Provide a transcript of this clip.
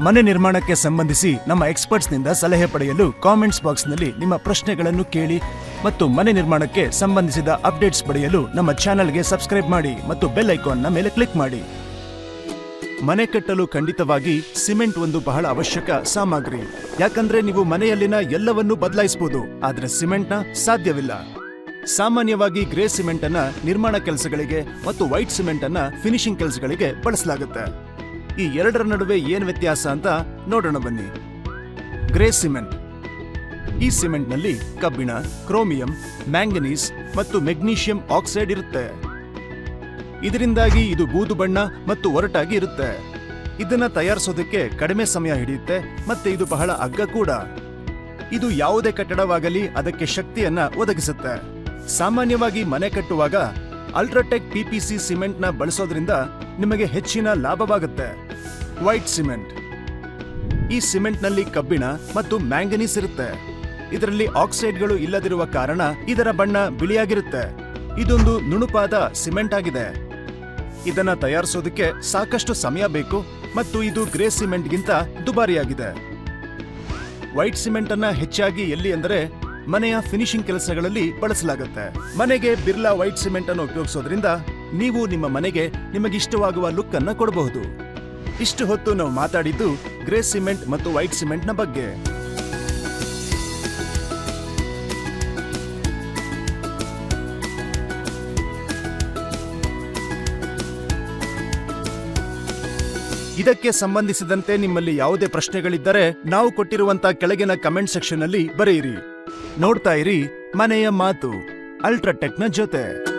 ಮನೆ ನಿರ್ಮಾಣಕ್ಕೆ ಸಂಬಂಧಿಸಿ ನಮ್ಮ ಎಕ್ಸ್ಪರ್ಟ್ಸ್ನಿಂದ ಸಲಹೆ ಪಡೆಯಲು ಕಾಮೆಂಟ್ಸ್ ಬಾಕ್ಸ್ನಲ್ಲಿ ನಿಮ್ಮ ಪ್ರಶ್ನೆಗಳನ್ನು ಕೇಳಿ ಮತ್ತು ಮನೆ ನಿರ್ಮಾಣಕ್ಕೆ ಸಂಬಂಧಿಸಿದ ಅಪ್ಡೇಟ್ಸ್ ಪಡೆಯಲು ನಮ್ಮ ಚಾನೆಲ್ಗೆ ಸಬ್ಸ್ಕ್ರೈಬ್ ಮಾಡಿ ಮತ್ತು ಬೆಲ್ ಐಕಾನ್ನ ಮೇಲೆ ಕ್ಲಿಕ್ ಮಾಡಿ. ಮನೆ ಕಟ್ಟಲು ಖಂಡಿತವಾಗಿ ಸಿಮೆಂಟ್ ಒಂದು ಬಹಳ ಅವಶ್ಯಕ ಸಾಮಗ್ರಿ. ಯಾಕಂದ್ರೆ ನೀವು ಮನೆಯಲ್ಲಿನ ಎಲ್ಲವನ್ನೂ ಬದಲಾಯಿಸಬಹುದು ಆದರೆ ಸಿಮೆಂಟ್ನ ಸಾಧ್ಯವಿಲ್ಲ. ಸಾಮಾನ್ಯವಾಗಿ ಗ್ರೇ ಸಿಮೆಂಟ್ ಅನ್ನ ನಿರ್ಮಾಣ ಕೆಲಸಗಳಿಗೆ ಮತ್ತು ವೈಟ್ ಸಿಮೆಂಟ್ ಅನ್ನ ಫಿನಿಶಿಂಗ್ ಕೆಲಸಗಳಿಗೆ ಬಳಸಲಾಗುತ್ತೆ. ಈ ಎರಡರ ನಡುವೆ ಏನು ವ್ಯತ್ಯಾಸ ಅಂತ ನೋಡೋಣ ಬನ್ನಿ. Grey cement. ಈ ಸಿಮೆಂಟ್ನಲ್ಲಿ ಕಬ್ಬಿಣ, ಕ್ರೋಮಿಯಂ, ಮ್ಯಾಂಗನೀಸ್ ಮತ್ತು ಮೆಗ್ನೀಷಿಯಂ ಆಕ್ಸೈಡ್ ಇರುತ್ತೆ. ಇದರಿಂದಾಗಿ ಇದು ಬೂದು ಬಣ್ಣ ಮತ್ತು ಒರಟಾಗಿ ಇರುತ್ತೆ. ಇದನ್ನ ತಯಾರಿಸೋದಕ್ಕೆ ಕಡಿಮೆ ಸಮಯ ಹಿಡಿಯುತ್ತೆ ಮತ್ತೆ ಇದು ಬಹಳ ಅಗ್ಗ ಕೂಡ. ಇದು ಯಾವುದೇ ಕಟ್ಟಡವಾಗಲಿ ಅದಕ್ಕೆ ಶಕ್ತಿಯನ್ನ ಒದಗಿಸುತ್ತೆ. ಸಾಮಾನ್ಯವಾಗಿ ಮನೆ ಕಟ್ಟುವಾಗ ಅಲ್ಟ್ರಾಟೆಕ್ ಪಿಪಿಸಿ ಸಿಮೆಂಟ್ನ ಬಳಸೋದ್ರಿಂದ ನಿಮಗೆ ಹೆಚ್ಚಿನ ಲಾಭವಾಗುತ್ತೆ. ವೈಟ್ ಸಿಮೆಂಟ್ ಈ ಸಿಮೆಂಟ್ನಲ್ಲಿ ಕಬ್ಬಿಣ ಮತ್ತು ಮ್ಯಾಂಗನೀಸ್ ಇರುತ್ತೆ. ಇದರಲ್ಲಿ ಆಕ್ಸೈಡ್ಗಳು ಇಲ್ಲದಿರುವ ಕಾರಣ ಇದರ ಬಣ್ಣ ಬಿಳಿಯಾಗಿರುತ್ತೆ. ಇದೊಂದು ನುಣುಪಾದ ಸಿಮೆಂಟ್ ಆಗಿದೆ. ಇದನ್ನ ತಯಾರಿಸೋದಕ್ಕೆ ಸಾಕಷ್ಟು ಸಮಯ ಬೇಕು ಮತ್ತು ಇದು ಗ್ರೇ ಸಿಮೆಂಟ್ಗಿಂತ ದುಬಾರಿಯಾಗಿದೆ. ವೈಟ್ ಸಿಮೆಂಟ್ ಅನ್ನ ಹೆಚ್ಚಾಗಿ ಎಲ್ಲಿ ಅಂದರೆ ಮನೆಯ ಫಿನಿಶಿಂಗ್ ಕೆಲಸಗಳಲ್ಲಿ ಬಳಸಲಾಗುತ್ತೆ. ಮನೆಗೆ ಬಿರ್ಲಾ ವೈಟ್ ಸಿಮೆಂಟ್ ಅನ್ನು ಉಪಯೋಗಿಸೋದ್ರಿಂದ ನೀವು ನಿಮ್ಮ ಮನೆಗೆ ನಿಮಗಿಷ್ಟವಾಗುವ ಲುಕ್ ಅನ್ನ ಕೊಡಬಹುದು. ಇಷ್ಟು ಹೊತ್ತು ನಾವು ಮಾತಾಡಿದ್ದು ಗ್ರೇ ಸಿಮೆಂಟ್ ಮತ್ತು ವೈಟ್ ಸಿಮೆಂಟ್ನ ಬಗ್ಗೆ. ಇದಕ್ಕೆ ಸಂಬಂಧಿಸಿದಂತೆ ನಿಮ್ಮಲ್ಲಿ ಯಾವುದೇ ಪ್ರಶ್ನೆಗಳಿದ್ದರೆ ನಾವು ಕೊಟ್ಟಿರುವಂತ ಕೆಳಗಿನ ಕಮೆಂಟ್ ಸೆಕ್ಷನ್ ಅಲ್ಲಿ ಬರೆಯಿರಿ. ನೋಡ್ತಾ ಇರಿ ಮನೆಯ ಮಾತು. ಅಲ್ಟ್ರಾಟೆಕ್ನ ಜೊತೆ.